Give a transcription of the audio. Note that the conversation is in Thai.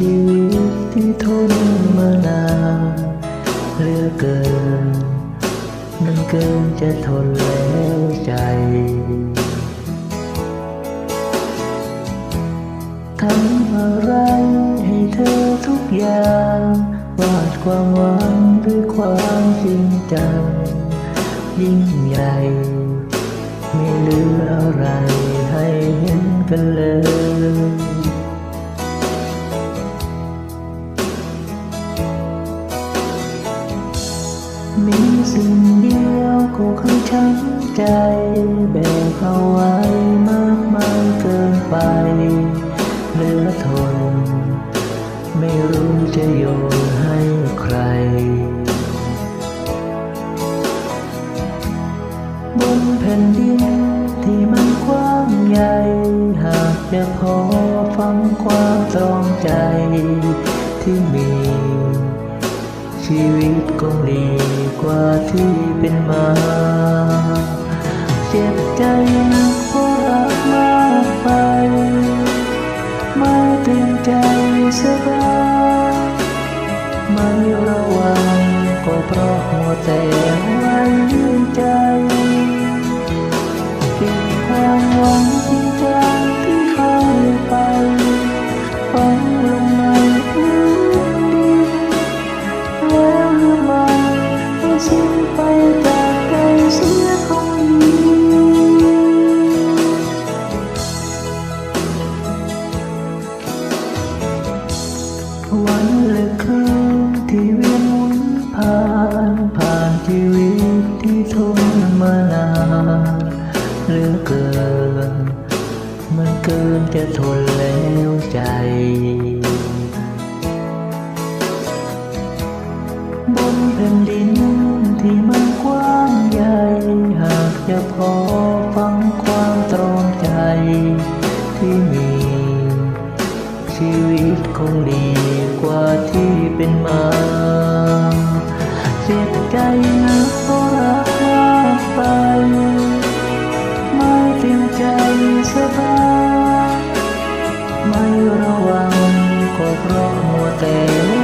ชีวิตที่ทนมานานเหลือเกิน มันเกินจะทนแล้วใจ ทำอะไรให้เธอทุกอย่าง วาดความหวังด้วยความจริงจัง ยิ่งใหญ่ ไม่เหลืออะไรให้เห็นกันเลย มีสิ่งเดียวก็คือช้ำใจ แบกเอาไว้มากมายเกินไปเหลือทน ไม่รู้จะโยนให้ใคร บนแผ่นดินที่มันกว้างใหญ่ หากจะพอฟังความตรองใจที่มี ชีวิตคงดีกว่าที่เป็นมา เจ็บใจ ที่เวียนหมุนผ่านผ่านชีวิตที่ทนมานานเหลือเกิน มันเกินจะทนแล้วใจบนแผ่นดินที่มันกว้างใหญ่หากจะพอฟังความตรอมใจที่มี ชีวิตคงดีกว่าที่เป็นมา ไม่เต็มใจสบายไม่ระวังก็เพราะมัวแต่